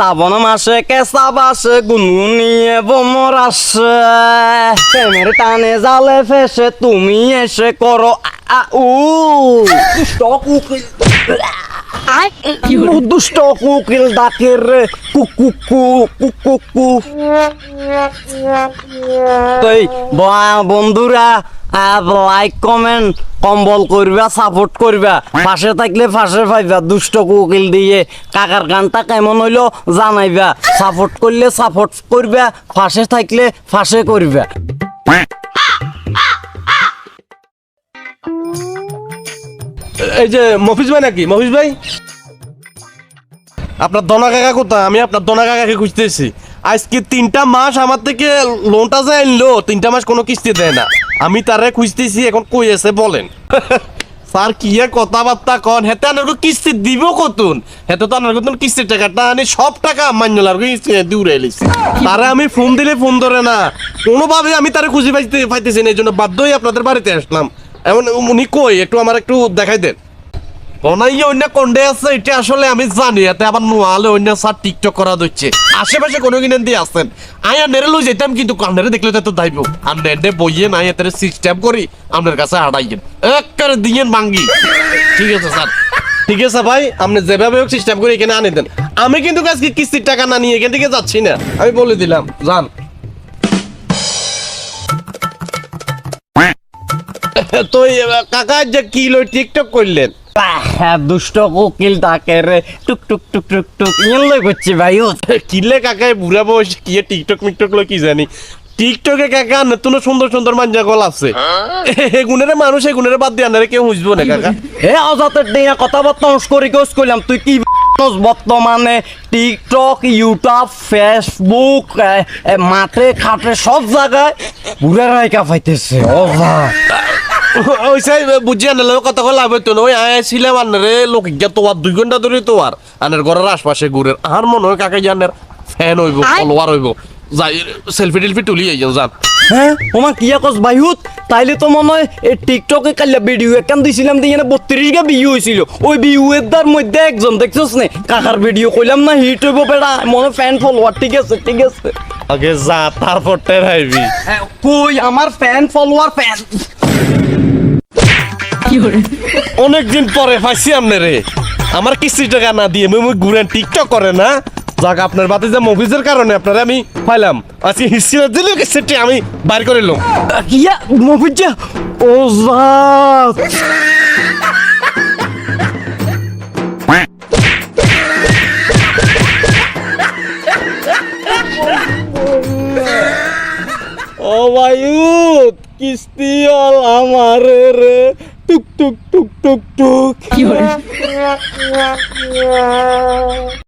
শ্রাবণ মাসে কেঁচা বাসে গুনগুনিয়ে বোমর আসে। প্রেমের টানে জালে ফেসে তুমি এসে করো আ, আ, উ। দুষ্ট কুকিল। উ, দুষ্ট কুকিল ডাকে রে কু কু কু কু কু কু। তাই ব- বন্ধুরা লাইক কমেন্ট কম্বল করবা সাপোর্ট করবা। পাশে থাকলে পাশে পাইবা, দুষ্ট কুকিল দিয়ে। কাকার গানটা কেমন হইল জানাইবা। সাপোর্ট করলে সাপোর্ট করবা, পাশে থাকলে পাশে করবা। এই যে মফিজ ভাই নাকি? মফিজ ভাই? আপনার দনা কাকা কোথায়? আমি আপনার দনা কাকাকে খুঁজতেছি। আজকে তিনটা মাস আমার থেকে লোনটা যে আনলো, তিনটা মাস কোনো কিস্তি দেয় না। আমি তারে খুঁজতেছি, এখন কই আছে বলেন। স্যার, কি এ কথাবার্তা কন? হেতে আনার কিস্তি দিব কতুন? হেতে তো আনার কতুন কিস্তির টাকাটা আনি, সব টাকা মান্য আর কিস্তি দূরে লিছি। তারে আমি ফোন দিলে ফোন ধরে না। কোনোভাবে আমি তারে খুঁজে পাইতে পাইতেছি না, এই জন্য বাধ্য হয়ে আপনাদের বাড়িতে আসলাম। এমন উনি কই? একটু আমার একটু দেখাই দেন। অনাই অন্য কন্ডে আছে এটা আসলে আমি জানি এতে আবার নোয়ালে অন্য স্যার টিকটক করা দিচ্ছে আশেপাশে কোনো কিনেন দিয়ে আসেন আয়া নেরে লই যেতাম কিন্তু দেখলে তো দাইব। আর নেডে বইয়ে নাই এতে সিস্টেম করি আপনার কাছে হাঁটাইয়েন এক করে দিয়েন মাঙ্গি ঠিক আছে স্যার। ঠিক আছে ভাই আপনি যেভাবে হোক সিস্টেম করে এখানে আনে দেন। আমি কিন্তু আজকে কিস্তির টাকা না নিয়ে এখান থেকে যাচ্ছি না। আমি বলে দিলাম যান। তো কাকা যে কি লই টিকটক করলেন? দুষ্ট কুকিল ডাকে রে। টুক টুক টুক টুক টুক। ইয়ে করছি ভাই ও। কিলে কাকায় বুড়া বয়স কি টিকটক মিকটক লো কি জানি। টিকটকে কাকা নতুন সুন্দর সুন্দর মাঞ্জা গল আছে। এগুনের মানুষ এগুনের বাদ দিয়ে আনারে কেউ বুঝব না কাকা। হে অজাতের কথাবার্তা করে গোস করলাম তুই কি বর্তমানে? টিকটক ইউটিউব ফেসবুক এ, এ, মাঠে খাটে সব জায়গায় বুড়া রায়কা পাইতেছে অজা ওই সাই বুঝি আনালে কথা কল লাভ হইতো না। ওই আয়াছিলাম আনারে লোক গিয়া তোমার দুই ঘণ্টা ধরে তোমার আনার ঘরের আশপাশে ঘুরে আর মনে হয় কাকা জানার ফ্যান হইব ফলোয়ার হইব। যাই সেলফি টেলফি তুলি যাই যান। হ্যাঁ ওমা কি কস বাইহুত তাইলে তো মনে হয় এই টিকটকে কাল্লা ভিডিও একখান দিছিলাম দিয়ে না বত্রিশ গা ভিউ হয়েছিল ওই ভিউ এর দার মধ্যে একজন দেখছস নে? কাকার ভিডিও কইলাম না হিট হইব বেড়া। মনে ফ্যান ফলোয়ার ঠিক আছে ঠিক আছে। আগে যা তারপর টের হাইবি হ্যাঁ, কই আমার ফ্যান ফলোয়ার ফ্যান অনেকদিন পরে পাইছি আপনারে। আমার কিস্তি টাকা না দিয়ে মুই ঘুরেন টিকটক করে না। যাক আপনার বাতে যে মুভিজের কারণে আপনারা আমি পাইলাম। আজকে হিস্ট্রি দিলে কিস্তিটি আমি বাইর করে এলাম কিয়া মফিজা ও জাত ও ভাইউত কিস্তি অল আমার রে। টুক টুক টুক টুক টুক।